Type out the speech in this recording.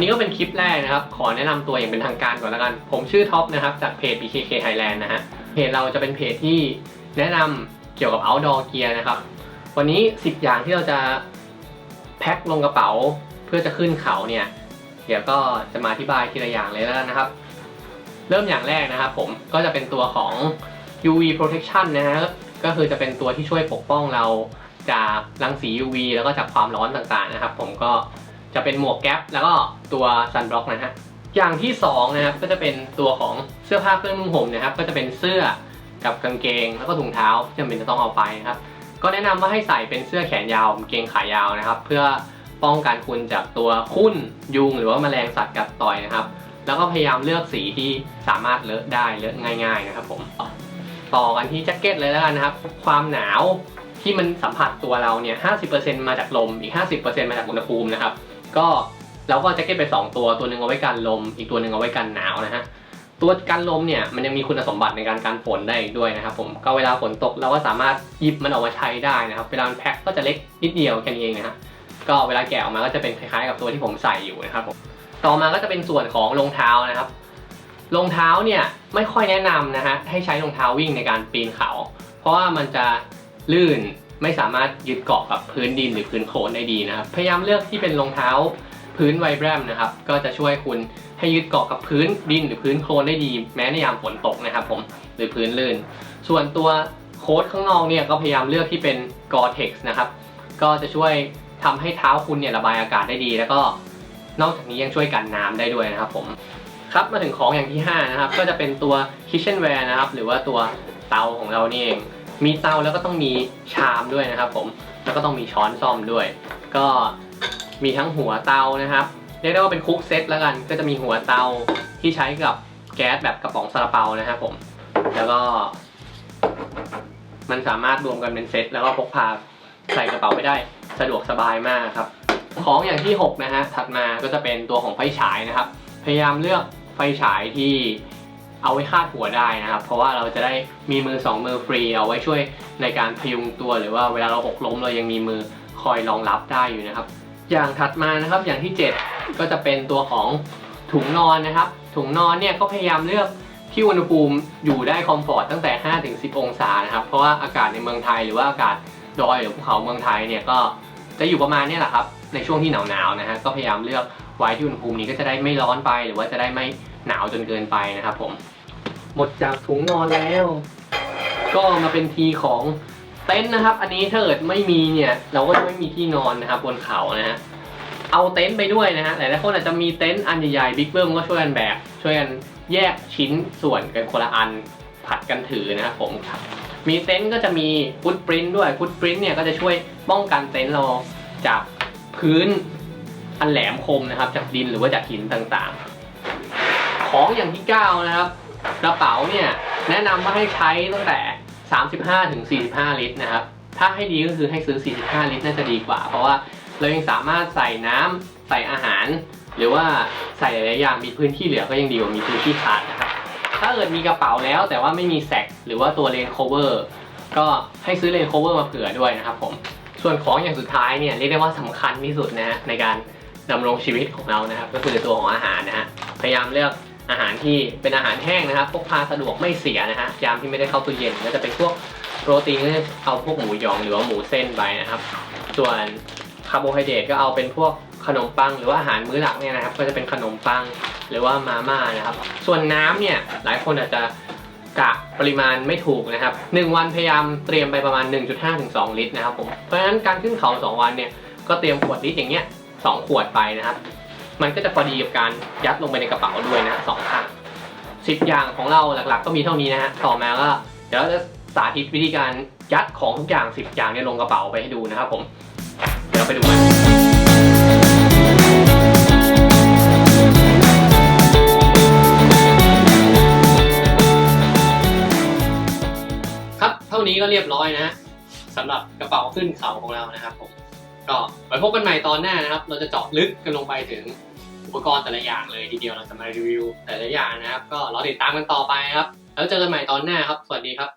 วันนี้ก็เป็นคลิปแรกนะครับ ขอแนะนำตัวอย่างเป็นทางการก่อนแล้วกัน ผมชื่อท็อปนะครับ จากเพจ BKK Thailand นะฮะ เพจเราจะเป็นเพจที่แนะนำเกี่ยวกับ outdoor gear นะครับ วันนี้ 10 อย่างที่เราจะแพ็คลงกระเป๋าเพื่อจะขึ้นเขาเนี่ย เดี๋ยวก็จะมาอธิบายทีละอย่างเลยแล้วกันนะครับ เริ่มอย่างแรกนะครับผม ก็จะเป็นตัวของ UV protection นะฮะ ก็คือจะเป็นตัวที่ช่วยปกป้องเราจากรังสี UV แล้วก็จากความร้อนต่างๆนะครับ ผมก็ จะเป็นหมวกแก๊ปแล้วก็ตัว sun block นะฮะอย่างที่สองนะครับก็จะเป็นตัวของเสื้อผ้าเครื่องนุ่งห่มนะครับ ก็จะเป็นเสื้อกับกางเกงแล้วก็ถุงเท้าที่จำเป็นจะต้องเอาไปนะครับ ก็แนะนำว่าให้ใส่เป็นเสื้อแขนยาวกางเกงขายาวนะครับ เพื่อป้องกันคุณจากตัวคุ้นยุงหรือว่าแมลงสัตว์กัดต่อยนะครับ แล้วก็พยายามเลือกสีที่สามารถเลอะได้เลอะง่าย ๆนะครับผมต่อกันที่แจ็คเก็ตเลยแล้วกันนะครับ ความหนาวที่มันสัมผัสตัวเราเนี่ย 50%มาจากลม อีก 50%มาจากอุณหภูมินะครับ ก็เราก็แจ็คเก็ตไป 2 ตัวตัวหนึ่งเอาไว้กันลม อีกตัวหนึ่งเอาไว้กันหนาวนะฮะตัวกันลมเนี่ยมันยังมีคุณสมบัติในการกันฝนได้อีกด้วยนะครับผมก็เวลาฝนตกเราก็สามารถหยิบมันออกมาใช้ได้นะครับเวลามันแพ็คก็จะเล็กนิดเดียวแค่นี้เองนะฮะก็เวลาแกะออกมาก็จะเป็นคล้ายๆกับตัวที่ผมใส่อยู่นะครับผมต่อมาก็จะเป็นส่วนของรองเท้านะครับรองเท้าเนี่ยไม่ค่อยแนะนำนะฮะให้ใช้รองเท้าวิ่งในการปีนเขา เพราะว่ามันจะลื่น ไม่สามารถยึดเกาะกับพื้นดินหรือพื้นโคลนได้ดีนะครับ พยายามเลือกที่เป็นรองเท้าพื้นไวแบรมนะครับ ก็จะช่วยคุณให้ยึดเกาะกับพื้นดินหรือพื้นโคลนได้ดี แม้ในยามฝนตกนะครับผมหรือพื้นลื่น ส่วนตัวโค้ดข้างนอกเนี่ยก็พยายามเลือกที่เป็น Gore-Tex นะครับ ก็จะช่วยทำให้เท้าคุณเนี่ยระบายอากาศได้ดี แล้วก็นอกจากนี้ยังช่วยกันน้ำได้ด้วยนะครับผมครับมาถึงของอย่างที่ 5 นะครับ ก็จะเป็นตัว kitchenware นะครับ หรือว่าตัวเตาของเรานี่เอง มีเตาแล้วก็ต้องมีชามด้วยนะครับผมแล้วก็ต้องมีช้อนซ่อมด้วย ก็มีทั้งหัวเตานะครับเรียกได้ว่าเป็นคุกเซตแล้วกัน ก็จะมีหัวเตาที่ใช้กับแก๊สแบบกระป๋องซาลาเปานะครับผม แล้วก็ มันสามารถรวมกันเป็นเซตแล้วก็พกพาใส่กระเป๋าไปได้สะดวกสบายมากครับ ของอย่างที่ 6 นะฮะถัดมาก็จะเป็นตัวของไฟฉายนะครับ พยายามเลือกไฟฉายที่ เอาไว้คาดหัวได้นะครับ เพราะว่าเราจะได้มีมือ 2 มือฟรี เอาไว้ช่วยในการพยุงตัว หรือว่าเวลาเราหกล้มเรายังมีมือคอยรองรับได้อยู่นะครับ อย่างถัดมานะครับอย่างที่ 7 ก็จะเป็นตัวของถุงนอนนะครับ ถุงนอนเนี่ยก็พยายามเลือกที่อุณหภูมิอยู่ได้คอมฟอร์ตตั้งแต่ 5-10 องศานะครับ เพราะว่าอากาศในเมืองไทยหรือว่าอากาศดอยหรือภูเขาเมืองไทยเนี่ยก็จะอยู่ประมาณนี้แหละครับในช่วงที่หนาวๆนะฮะก็พยายามเลือกไว้ที่อุณหภูมินี้ก็จะได้ไม่ร้อนไปหรือว่าจะได้ไม่ หนาวจนเกินไปนะครับผม หมดจากถุงนอนแล้ว ก็มาเป็นทีของเต็นท์นะครับ อันนี้ถ้าเกิดไม่มีเนี่ยเราก็จะไม่มีที่นอนนะครับบนเขานะฮะเอาเต็นท์ไปด้วยนะฮะหลายๆคนอาจจะมีเต็นท์อันใหญ่ๆบิ๊กเบิ้มก็ช่วยกันแบกช่วยกันแยกชิ้นส่วนกันคนละอันผัดกันถือนะครับผมครับมีเต็นท์ก็จะมีฟุตปรินท์ด้วยฟุตปรินท์เนี่ยก็จะช่วยป้องกันเต็นท์เราจากพื้นอันแหลมคมนะครับ จากดินหรือว่าจากหินต่างๆ ของอย่างที่ 9 นะครับกระเป๋าเนี่ยแนะนำว่าให้ใช้ตั้งแต่ 35ถึง45 ลิตรนะครับ ถ้าให้ดีก็คือให้ซื้อ 45 ลิตรน่าจะดีกว่า เพราะว่าเรายังสามารถใส่น้ำใส่อาหาร หรือว่าใส่หลายอย่างมีพื้นที่เหลือก็ยังดีกว่ามีพื้นที่ขาดนะครับ ถ้าเกิดมีกระเป๋าแล้วแต่ว่าไม่มีแซกหรือว่าตัวเลนโคเวอร์ก็ให้ซื้อเลนโคเวอร์มาเผื่อด้วยนะครับผมส่วนของอย่างสุดท้ายเนี่ยเรียกได้ว่าสำคัญที่สุดนะฮะในการดำรงชีวิตของเรานะครับ ก็คือตัวของอาหารนะฮะพยายามเลือก อาหารที่เป็นอาหารแห้งนะครับพกพาสะดวกไม่เสียนะฮะยามที่ไม่ได้เข้าตู้เย็นก็จะเป็นพวกโปรตีนก็จะเอาพวกหมูยองหรือว่าหมูเส้นไปนะครับ ส่วนคาร์โบไฮเดรตก็เอาเป็นพวกขนมปังหรือว่าอาหารมื้อหลักเนี่ยนะครับ ก็จะเป็นขนมปังหรือว่ามาม่านะครับ ส่วนน้ำเนี่ยหลายคนอาจจะกะปริมาณไม่ถูกนะครับ 1 วันพยายามเตรียมไปประมาณ 1.5ถึง2ลิตรนะครับผมเพราะฉะนั้นการขึ้นเขา 2 วันเนี่ยก็เตรียมขวดลิตรอย่างเงี้ย2ขวดไปนะครับ มันก็จะพอดีกับการยัดลงไปในกระเป๋าด้วยนะสองข้างสิบอย่างของเราหลักๆ ก็มีเท่านี้นะฮะต่อมาก็เดี๋ยวเราจะสาธิตวิธีการยัดของทุกอย่าง10อย่างเนี่ยลงกระเป๋าไปให้ดูนะครับผมเดี๋ยวไปดูกันครับเท่านี้ก็เรียบร้อยนะฮะสำหรับกระเป๋าขึ้นเขาของเรานะครับผมก็ไว้พบกันใหม่ตอนหน้านะครับ เราจะเจาะลึกกันลงไปถึง อุปกรณ์แต่ละอย่างเลยทีเดียวเราจะมารีวิวแต่ละอย่างนะครับ ก็รอติดตามกันต่อไปครับ แล้วเจอกันใหม่ตอนหน้าครับ สวัสดีครับ